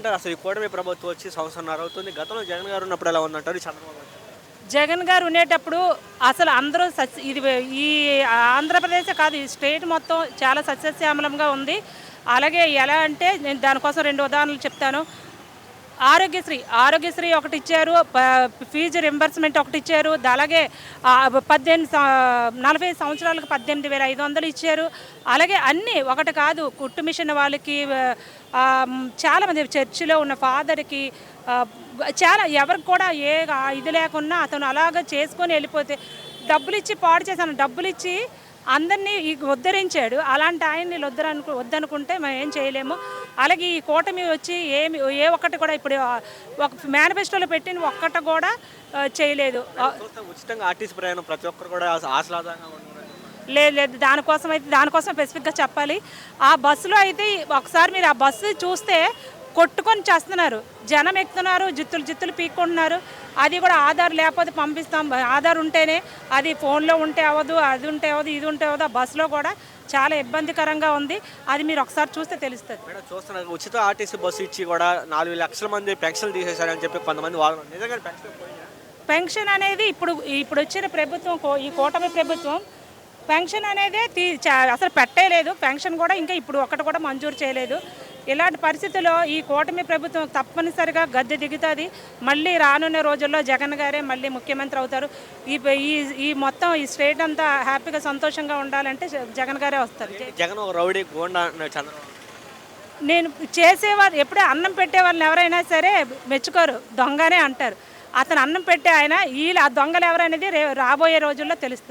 అంటారు. అసలు ఈ కూటమి ప్రభుత్వం వచ్చి సంవత్సరంన్నర అవుతుంది. గతంలో జగన్ గారు ఉన్నప్పుడు ఎలా ఉందంటారు? చంద్రబాబు జగన్ గారు ఉండేటప్పుడు అసలు అందరూ సస్ ఇది ఈ ఆంధ్రప్రదేశ్ కాదు ఈ స్టేట్ మొత్తం చాలా సస్యశ్యామలంగా ఉంది. అలాగే ఎలా అంటే నేను దానికోసం రెండు ఉదాహరణలు చెప్తాను. ఆరోగ్యశ్రీ ఆరోగ్యశ్రీ ఒకటి ఇచ్చారు ఫీజు రింబర్స్మెంట్ ఒకటి ఇచ్చారు అలాగే పద్దెనిమిది నలభై సంవత్సరాలకు పద్దెనిమిది వేల ఐదు వందలు ఇచ్చారు. అలాగే అన్నీ ఒకటి కాదు కుట్టు మిషన్ వాళ్ళకి చాలామంది చర్చిలో ఉన్న ఫాదర్కి చాలా ఎవరికి కూడా ఏ ఇది లేకున్నా అతను అలాగ చేసుకొని వెళ్ళిపోతే డబ్బులు ఇచ్చి పాడు చేశాను డబ్బులు ఇచ్చి అందరినీ ఉద్ధరించాడు. అలాంటి ఆయన్ని వద్దరనుకు వద్దనుకుంటే మనం ఏం చేయలేము. అలాగే ఈ కూటమి వచ్చి ఏమి ఏ ఒక్కటి కూడా ఇప్పుడు ఒక మేనిఫెస్టోలో పెట్టిన ఒక్కటి కూడా చేయలేదు. ఉచితంగా ఆర్టీసీ ప్రయాణం ప్రతి ఒక్కరు కూడా ఆహ్లాదంగా లేదు లేదు. దానికోసం అయితే దానికోసం స్పెసిఫిక్గా చెప్పాలి. ఆ బస్సులో అయితే ఒకసారి మీరు ఆ బస్సు చూస్తే కొట్టుకొని చేస్తున్నారు. జనం ఎక్కుతున్నారు జిత్తులు జిత్తులు పీక్కుంటున్నారు. అది కూడా ఆధార్ లేకపోతే పంపిస్తాం. ఆధార్ ఉంటేనే అది ఫోన్లో ఉంటే అవ్వదు అది ఉంటే అవ్వదు ఇది ఉంటే అవ్వదు. బస్సులో కూడా చాలా ఇబ్బందికరంగా ఉంది. అది మీరు ఒకసారి చూస్తే తెలుస్తుంది. మేడం చూస్తున్నారు ఉచిత ఆర్టీసీ బస్సు ఇచ్చి కూడా నాలుగు లక్షల మంది పెన్షన్లు తీసేశారని చెప్పి కొంతమంది వాదన. నిజంగా పెన్షన్? పెన్షన్ అనేది ఇప్పుడు ఇప్పుడు వచ్చిన ప్రభుత్వం ఈ కూటమి ప్రభుత్వం పెన్షన్ అనేది అసలు పెట్టలేదు. పెన్షన్ కూడా ఇంకా ఇప్పుడు ఒక్కటి కూడా మంజూరు చేయలేదు. ఇలాంటి పరిస్థితుల్లో ఈ కూటమి ప్రభుత్వం తప్పనిసరిగా గద్దె దిగుతుంది. మళ్ళీ రానున్న రోజుల్లో జగన్ గారే మళ్ళీ ముఖ్యమంత్రి అవుతారు. ఈ ఈ మొత్తం ఈ స్టేట్ అంతా హ్యాపీగా సంతోషంగా ఉండాలంటే జగన్ గారే వస్తారు. జగన్ రౌడీ గోండా అన్నాడు చంద్రబాబు. నేను చేసేవారు ఎప్పుడే అన్నం పెట్టే వాళ్ళని ఎవరైనా సరే మెచ్చుకోరు దొంగనే అంటారు. అతను అన్నం పెట్టే ఆయన వీళ్ళు ఆ దొంగలు ఎవరనేది రాబోయే రోజుల్లో తెలుస్తుంది.